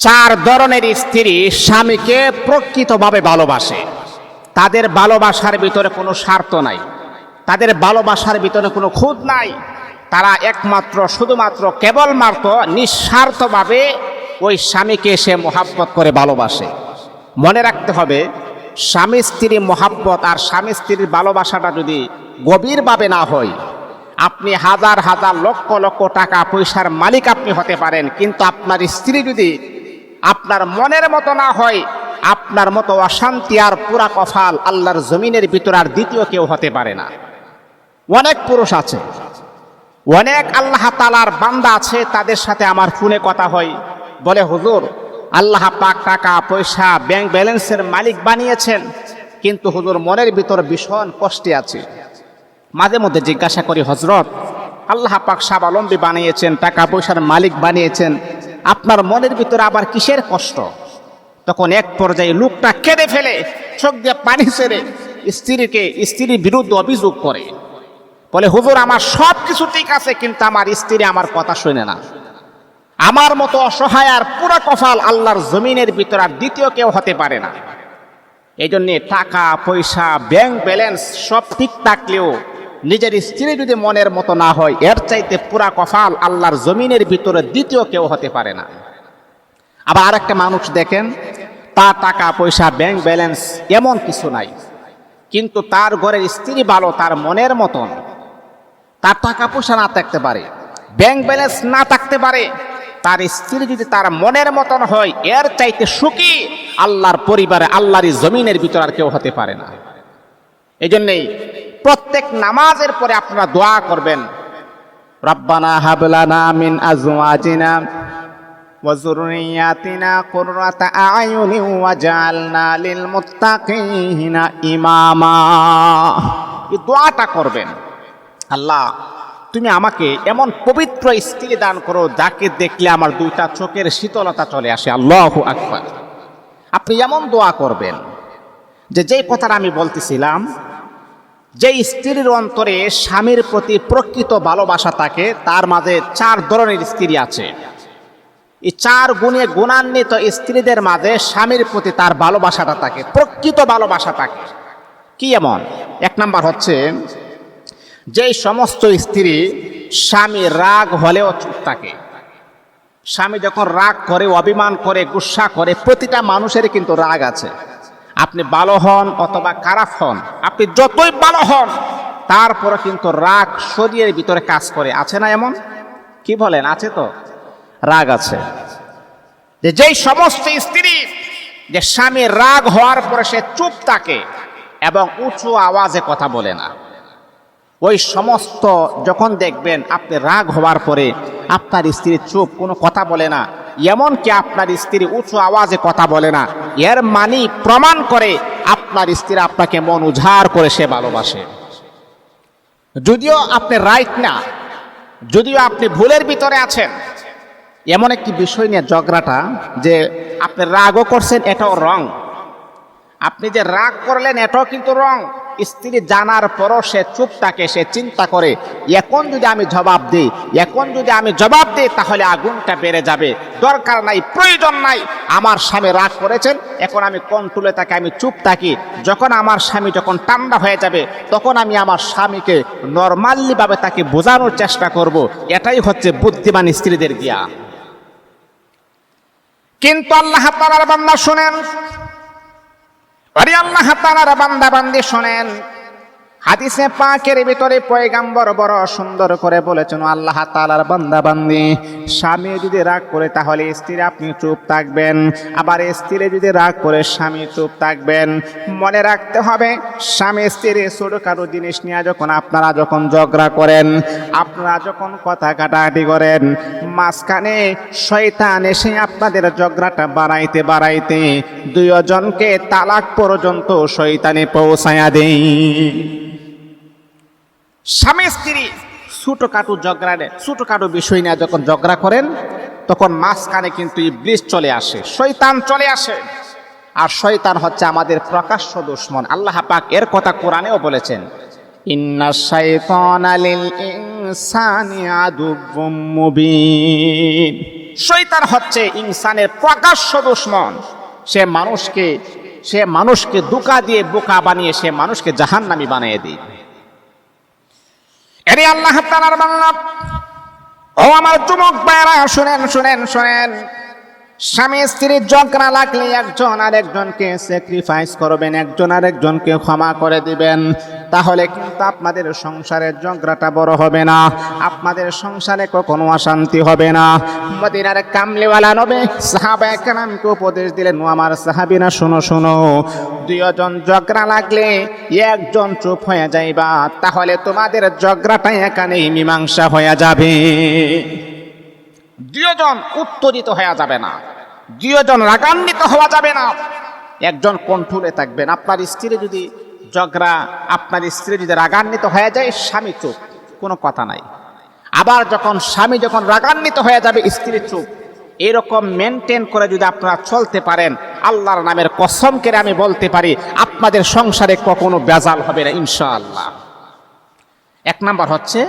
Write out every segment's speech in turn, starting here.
চার ধরনের স্ত্রী স্বামীকে প্রকৃতভাবে ভালোবাসে। তাদের ভালোবাসার ভিতরে কোনো স্বার্থ নাই। তাদের ভালোবাসার ভিতরে কোনো খুদ নাই। তারা একমাত্র, শুধুমাত্র কেবলমাত্র নিঃস্বার্থভাবে ওই স্বামীকে সে মোহাব্বত করে ভালোবাসে। মনে রাখতে হবে, স্বামী স্ত্রী মোহাব্বত আর স্বামী স্ত্রীর ভালোবাসাটা যদি গভীরভাবে না হয়, আপনি হাজার হাজার লক্ষ লক্ষ টাকা পয়সার মালিক আপনি হতে পারেন, কিন্তু আপনার স্ত্রী যদি আপনার মনের মতো না হয়, আপনার মতো অশান্তি আর পুরা কফাল আল্লাহর জমিনের ভিতর আর দ্বিতীয় কেউ হতে পারে না। অনেক পুরুষ আছে, অনেক আল্লাহ তালার বান্দা আছে, তাদের সাথে আমার ফোনে কথা হয়, বলে, হুজুর, আল্লাহ পাক টাকা, পয়সা ব্যাংক ব্যালেন্সের মালিক বানিয়েছেন, কিন্তু হুজুর মনের ভিতর ভীষণ কষ্টে আছে। মাঝে মধ্যে জিজ্ঞাসা করি, হজরত, আল্লাহ পাক স্বাবলম্বী বানিয়েছেন, টাকা পয়সার মালিক বানিয়েছেন আপনার মনের ভিতরে আবার কিসের কষ্ট? তখন এক পর্যায়ে লোকটা কেঁদে ফেলে, চোখ দিয়ে পানি ছেড়ে স্ত্রীকে, স্ত্রীর বিরুদ্ধে অভিযোগ করে। বলে, হুজুর, আমার সব কিছু ঠিক আছে, কিন্তু আমার স্ত্রী আমার কথা শুনে না। আমার মতো অসহায় আর পুরো কফাল আল্লাহর জমিনের ভিতর আর দ্বিতীয় কেউ হতে পারে না। এই জন্যে টাকা, পয়সা ব্যাংক ব্যালেন্স সব ঠিক থাকলেও নিজের স্ত্রী যদি মনের মতো না হয়, এর চাইতে পুরা কফাল আল্লাহর জমিনের ভিতরে দ্বিতীয় কেউ হতে পারে না। আবার আরেকটা মানুষ দেখেন, তার টাকা, পয়সা ব্যাংক ব্যালেন্স এমন কিছু নাই। কিন্তু তার ঘরের স্ত্রী ভালো, তার মনের মতন। তার টাকা পয়সা না থাকতে পারে ব্যাংক ব্যালেন্স না থাকতে পারে। তার স্ত্রী যদি তার মনের মতন হয়, এর চাইতে সুখী আল্লাহর পরিবারে, আল্লাহর জমিনের ভিতর আর কেউ হতে পারে না। এই জন্যেই প্রত্যেক নামাজের পরে আপনারা দোয়া করবেন রব্বানা হাবলানা মিন আজওয়াজিনা وذرياتنا قرة أعين وجعلنا للمتقين ইমামা এই দোয়াটা করবেন আল্লাহ তুমি আমাকে এমন পবিত্র স্ত্রী দান করো যাকে দেখলে আমার দুইটা চোখের শীতলতা চলে আসে আল্লাহ আকবার আপনি এমন দোয়া করবেন যে যেই কথাটা আমি বলতেছিলাম যে স্ত্রীর অন্তরে স্বামীর প্রতি প্রকৃত ভালোবাসা থাকে, তার মাঝে চার ধরনের স্ত্রী আছে। এই চার গুণে গুণান্বিত স্ত্রীদের মাঝে স্বামীর প্রতি তার ভালোবাসাটা থাকে, প্রকৃত ভালোবাসা থাকে। কি এমন? এক নাম্বার হচ্ছে, যেই সমস্ত স্ত্রী স্বামী রাগ হলেও চুপ থাকে। স্বামী যখন রাগ করে, অভিমান করে, গুসা করে, প্রতিটা মানুষের কিন্তু রাগ আছে। আপনি ভালো হন অথবা খারাপ হন, আপনি যতই ভালো হন তারপরে কিন্তু রাগ শরীরের ভিতরে কাজ করে। আছে না এমন? কি বলেন, আছে তো? রাগ আছে। যে যেই সমস্ত স্ত্রী, যে স্বামী রাগ হওয়ার পরে সে চুপ থাকে এবং উঁচু আওয়াজে কথা বলে না। ওই সমস্ত যখন দেখবেন আপনি রাগ হওয়ার পরে আপনার স্ত্রী চুপ, কোনো কথা বলে না, এমনকি আপনার স্ত্রী উঁচু আওয়াজে কথা বলে না, এর মানি প্রমাণ করে আপনার স্ত্রী আপনাকে মন উজাড় করে সে ভালোবাসে। যদিও আপনি রাইট না, যদিও আপনি ভুলের ভিতরে আছেন, এমন একটি বিষয় নিয়ে ঝগড়াটা যে আপনি রাগও করছেন, এটাও রং আপনি যে রাগ করলেন, এটাও কিন্তু রং স্ত্রী জানার পরও সে চুপ থাকে সে চিন্তা করে, এখন যদি আমি জবাব দিই, এখন যদি আমি জবাব দিই, তাহলে আগুনটা বেড়ে যাবে। দরকার নাই, প্রয়োজন নাই। আমার স্বামী রাগ করেছেন, এখন আমি কন্ট্রোলে তাকে আমি চুপ থাকি। যখন আমার স্বামী যখন ঠান্ডা হয়ে যাবে, তখন আমি আমার স্বামীকে নর্মালিভাবে তাকে বোঝানোর চেষ্টা করব। এটাই হচ্ছে বুদ্ধিমান স্ত্রীদের জ্ঞান। কিন্তু আল্লাহ তালার বান্দা শোনেন আরে আল্লাহ তালার বান্দা বান্দি শোনেন। হাদিসে পাকের ভিতরে পয়গাম্বর বড় সুন্দর করে বলেছেন, আল্লাহ তালার বান্দা বান্দি স্বামী যদি রাগ করে তাহলে স্ত্রী আপনি চুপ থাকবেন। আবার স্ত্রী যদি রাগ করে স্বামী চুপ থাকবেন। মনে রাখতে হবে, স্বামী স্ত্রী কারও জিনিস নিয়ে যখন আপনারা যখন ঝগড়া করেন, আপনারা যখন কথা কাটাকাটি করেন, মাঝখানে শয়তান এসে আপনাদের ঝগড়াটা বাড়াইতে বাড়াইতে দুইজনকে তালাক পর্যন্ত শয়তানে পৌঁছায়া দেই স্বামী, স্ত্রী ছোটখাটো ঝগড়া ছোটখাটো বিষয় নিয়ে যখন ঝগড়া করেন, তখন মাঝখানে কিন্তু ইবলিস চলে আসে, শয়তান চলে আসে। আর শয়তান হচ্ছে আমাদের প্রকাশ্য দুশ্মন। আল্লাহ পাক এর কথা কোরআনেও বলেছেন, ইন্না হচ্ছে ইনসানের প্রকাশ্য দুশ্মন। সে মানুষকে সে মানুষকে দুকা দিয়ে বোকা বানিয়ে সে মানুষকে জাহান্নামি বানিয়ে দেয়। এরে আল্লাহ তালার বাংলা ও আমার যুবক ভাইরা শুনেন শুনেন শুনেন। স্বামী স্ত্রীর ঝগড়া লাগলে একজন আরেকজনকে স্যাক্রিফাইস করবেন, একজন আরেকজনকে ক্ষমা করে দিবেন। তাহলে কিন্তু আপনাদের সংসারের ঝগড়াটা বড় হবে না, আপনাদের সংসারে কখনো অশান্তি হবে না। মদিনার কামলিওয়ালা নবে সাহাবা একরামকে উপদেশ দিলেন আমার সাহাবিনা শোনো শোনো, দুইজন ঝগড়া লাগলে একজন চুপ হয়ে যাইবা, তাহলে তোমাদের ঝগড়াটা এখানেই মীমাংসা হয়ে যাবে। দুজন উত্তরিত হওয়া যাবে না দুজন রাগান্বিত হওয়া যাবে না। একজন কণ্ঠুরে থাকবেন, আপনার স্ত্রী যদি ঝগড়া, আপনার স্ত্রী যদি রাগান্বিত হয়ে যায়, স্বামী চুপ, কোনো কথা নাই। আবার যখন স্বামী যখন রাগান্বিত হয়ে যাবে, স্ত্রী চুপ। এরকম মেনটেন করে যদি আপনারা চলতে পারেন, আল্লাহর নামের কসম করে আমি বলতে পারি, আপনাদের সংসারে কখনো বেজাল হবে না, ইনশাআল্লাহ। এক নাম্বার হচ্ছে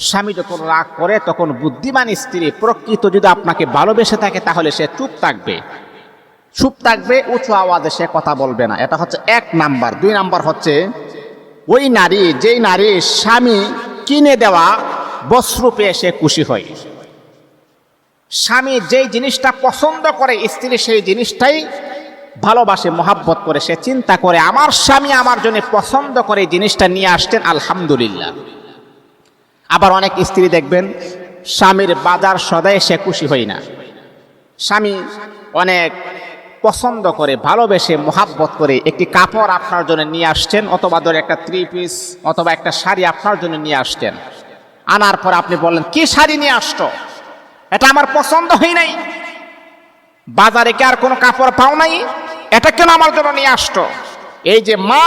স্বামী যখন রাগ করে, তখন বুদ্ধিমান স্ত্রী প্রকৃত যদি আপনাকে ভালোবেসে থাকে, তাহলে সে চুপ থাকবে। চুপ থাকবে, উঁচু আওয়াজে সে কথা বলবে না। এটা হচ্ছে এক নাম্বার। দুই নাম্বার হচ্ছে, ওই নারী, যেই নারী স্বামী কিনে দেওয়া বস্ত্র পেয়ে সে খুশি হয়। স্বামী যেই জিনিসটা পছন্দ করে, স্ত্রী সেই জিনিসটাই ভালোবাসে, মহাব্বত করে। সে চিন্তা করে, আমার স্বামী আমার জন্য পছন্দ করে জিনিসটা নিয়ে আসতেন আলহামদুলিল্লাহ। আবার অনেক স্ত্রী দেখবেন, স্বামীর বাজার সদায় সে খুশি হয় না। স্বামী অনেক পছন্দ করে, ভালোবেসে, মোহাব্বত করে একটি কাপড় আপনার জন্য নিয়ে আসছেন, অথবা ধরে একটা থ্রি পিস অথবা একটা শাড়ি আপনার জন্য নিয়ে আসছেন। আনার পর আপনি বললেন, কি শাড়ি নিয়ে আসতো এটা আমার পছন্দ হয় নাই। বাজারে কি আর কোনো কাপড় পাও নাই? এটা কেন আমার জন্য নিয়ে আসতো এই যে মা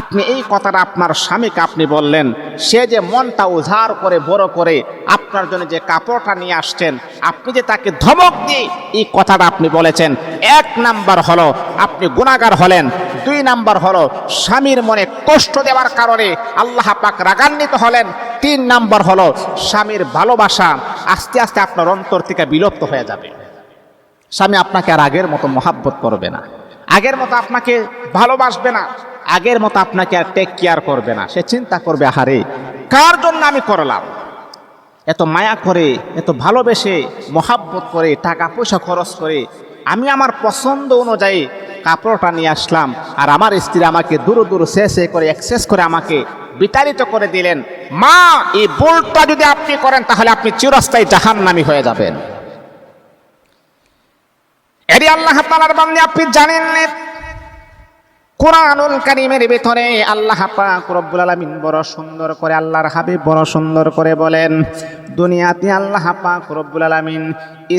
আপনি এই কথাটা আপনার স্বামীকে আপনি বললেন, সে যে মনটা উজাড় করে, বড় করে আপনার জন্য যে কাপড়টা নিয়ে আসছেন, আপনি যে তাকে ধমক দিয়ে এই কথাটা আপনি বলেছেন, এক নাম্বার হলো আপনি গুণাগার হলেন, দুই নাম্বার হলো স্বামীর মনে কষ্ট দেওয়ার কারণে আল্লাহ পাক রাগান্বিত হলেন, তিন নাম্বার হলো স্বামীর ভালোবাসা আস্তে আস্তে আপনার অন্তর থেকে বিলুপ্ত হয়ে যাবে। স্বামী আপনাকে আর আগের মতো মহাব্বত করবে না। আগের মতো আপনাকে ভালোবাসবে না। আগের মতো আপনাকে আর টেক কেয়ার করবে না। সে চিন্তা করবে, আহারে, কার জন্য আমি করলাম? এত মায়া করে, এত ভালোবেসে, মহাব্বত করে টাকা পয়সা খরচ করে, আমি আমার পছন্দ অনুযায়ী কাপড়টা নিয়ে আসলাম আর আমার স্ত্রী আমাকে দূর দূর শেষে করে এক্সেস করে আমাকে বিতাড়িত করে দিলেন। মা, এই ভুলটা যদি আপনি করেন, তাহলে আপনি চিরস্থায়ী জাহান্নামী হয়ে যাবেন। এরি আল্লাহ তালার বান্দি, আপনি জানেন কোরআনুল কারিমের ভিতরে আল্লাহ পাক রব্বুল আলামিন বড় সুন্দর করে, আল্লাহর হাবিব বড় সুন্দর করে বলেন, দুনিয়াতে আল্লাহ পাক রব্বুল আলামিন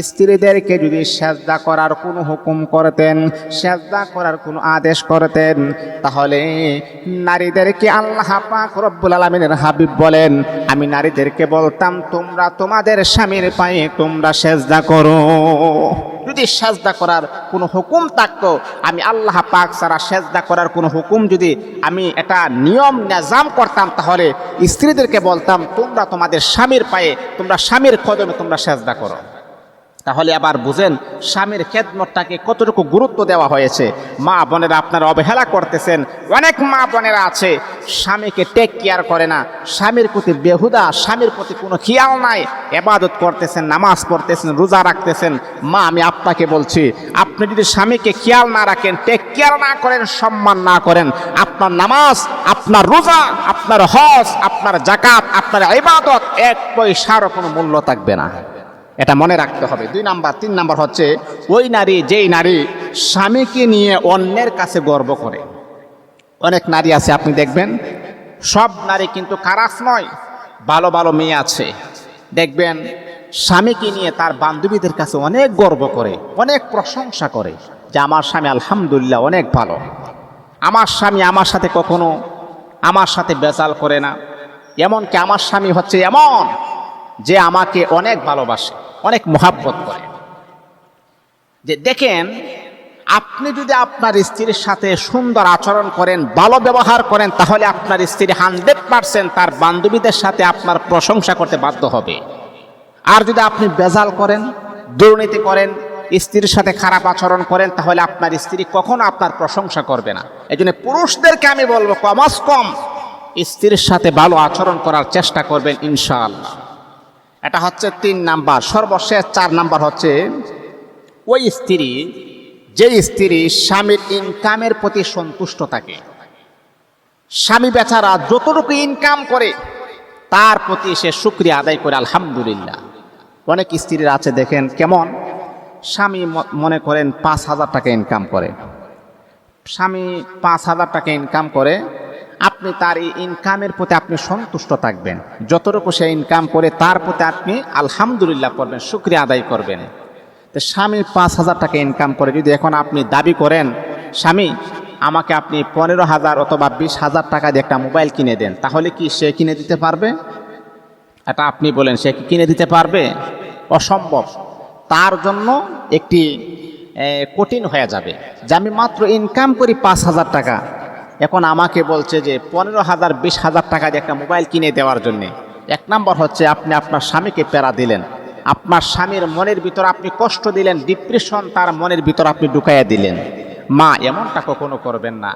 স্ত্রীদেরকে যদি সেজদা করার কোনো হুকুম করতেন, সেজদা করার কোনো আদেশ করতেন, তাহলে নারীদেরকে আল্লাহ পাক রব্বুল আলামিনের হাবিব বলেন, আমি নারীদেরকে বলতাম, তোমরা তোমাদের স্বামীর পায়ে তোমরা সেজদা করো। যদি সেজদা করার কোনো হুকুম থাকতো, আমি আল্লাহ পাক ছাড়া সেজদা করার কোনো হুকুম যদি আমি এটা নিয়ম নাজাম করতাম, তাহলে স্ত্রীদেরকে বলতাম, তোমরা তোমাদের স্বামীর পায়ে, তোমরা স্বামীর কদমে তোমরা সেজদা করো। তাহলে আবার বুঝেন, স্বামীর খেদমতটাকে কতটুকু গুরুত্ব দেওয়া হয়েছে। মা বোনেরা আপনারা অবহেলা করতেছেন, অনেক মা বোনেরা আছে, স্বামীকে টেক কেয়ার করে না, স্বামীর প্রতি বেহুদা, স্বামীর প্রতি কোনো খেয়াল নাই, এবাদত করতেছেন, নামাজ পড়তেছেন, রোজা রাখতেছেন। মা, আমি আপনাকে বলছি, আপনি যদি স্বামীকে খেয়াল না রাখেন টেক কেয়ার না করেন, সম্মান না করেন, আপনার নামাজ, আপনার রোজা, আপনার হজ, আপনার জাকাত আপনার ইবাদত, এক পয়সারও কোনো মূল্য থাকবে না। এটা মনে রাখতে হবে। দুই নাম্বার, তিন নাম্বার হচ্ছে, ওই নারী যেই নারী স্বামীকে নিয়ে অন্যের কাছে গর্ব করে। অনেক নারী আছে, আপনি দেখবেন, সব নারী কিন্তু খারাপ নয়, ভালো ভালো মেয়ে আছে। দেখবেন, স্বামীকে নিয়ে তার বান্ধবীদের কাছে অনেক গর্ব করে, অনেক প্রশংসা করে যে আমার স্বামী আলহামদুলিল্লাহ অনেক ভালো। আমার স্বামী আমার সাথে কখনো আমার সাথে বেজাল করে না, এমনকি আমার স্বামী হচ্ছে এমন যে আমাকে অনেক ভালোবাসে। অনেক মহাব্বত করে। যে দেখেন, আপনি যদি আপনার স্ত্রীর সাথে সুন্দর আচরণ করেন, ভালো ব্যবহার করেন, তাহলে আপনার স্ত্রী হান্ড্রেড পার্সেন্ট তার বান্ধবীদের সাথে আপনার প্রশংসা করতে বাধ্য হবে। আর যদি আপনি বেজাল করেন, দুর্নীতি করেন, স্ত্রীর সাথে খারাপ আচরণ করেন, তাহলে আপনার স্ত্রী কখনো আপনার প্রশংসা করবে না। এই জন্য পুরুষদেরকে আমি বলব কমাস কম, স্ত্রীর সাথে ভালো আচরণ করার চেষ্টা করবেন ইনশাআল্লাহ। এটা হচ্ছে তিন নাম্বার, সর্বশেষ চার নাম্বার হচ্ছে, ওই স্ত্রী যে স্ত্রী স্বামীর ইনকামের প্রতি সন্তুষ্ট থাকে। স্বামী বেচারা যতটুকু ইনকাম করে, তার প্রতি সে শুক্রিয়া আদায় করে, আলহামদুলিল্লাহ। অনেক স্ত্রীর আছে, দেখেন কেমন? স্বামী মনে করেন পাঁচ হাজার টাকা ইনকাম করে। স্বামী পাঁচ হাজার টাকা ইনকাম করে আপনি তার এই ইনকামের প্রতি আপনি সন্তুষ্ট থাকবেন। যতটুকু সে ইনকাম করে, তার প্রতি আপনি আলহামদুলিল্লাহ করবেন শুক্রিয়া আদায় করবেন। তো স্বামী পাঁচ হাজার টাকা ইনকাম করে, যদি এখন আপনি দাবি করেন, স্বামী, আমাকে আপনি পনেরো হাজার অথবা বিশ হাজার টাকা দিয়ে একটা মোবাইল কিনে দেন, তাহলে কি সে কিনে দিতে পারবে? এটা আপনি বলেন, সে কি কিনে দিতে পারবে? অসম্ভব। তার জন্য একটি কঠিন হয়ে যাবে। যে আমি মাত্র ইনকাম করি পাঁচ হাজার টাকা এখন আমাকে বলছে যে পনেরো হাজার, বিশ হাজার টাকা দিয়ে একটা মোবাইল কিনে দেওয়ার জন্যে। এক নম্বর হচ্ছে আপনি আপনার স্বামীকে প্যারা দিলেন। আপনার স্বামীর মনের ভিতর আপনি কষ্ট দিলেন ডিপ্রেশন তার মনের ভিতর আপনি ঢুকাইয়া দিলেন। মা, এমনটা কখনো করবেন না।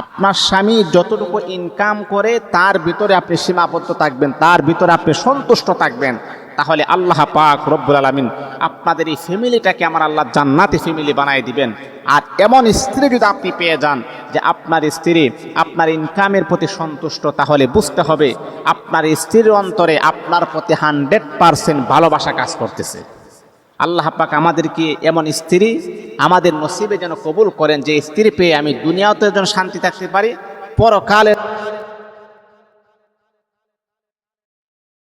আপনার স্বামী যতটুকু ইনকাম করে, তার ভিতরে আপনি সীমাবদ্ধ থাকবেন, তার ভিতরে আপনি সন্তুষ্ট থাকবেন। তাহলে আল্লাহ পাক রব্বুল আলমিন আপনাদের এই ফ্যামিলিটাকে আমার আল্লাহ জান্নাতি ফ্যামিলি বানাই দিবেন। আর এমন স্ত্রী যদি আপনি পেয়ে যান যে আপনার স্ত্রী আপনার ইনকামের প্রতি সন্তুষ্ট, তাহলে বুঝতে হবে আপনার স্ত্রীর অন্তরে আপনার প্রতি হান্ড্রেড পারসেন্ট ভালোবাসা কাজ করতেছে। আল্লাহ পাক আমাদেরকে এমন স্ত্রী আমাদের নসিবে যেন কবুল করেন যে স্ত্রী পেয়ে আমি দুনিয়াতে যেন শান্তি থাকতে পারি, পরকালে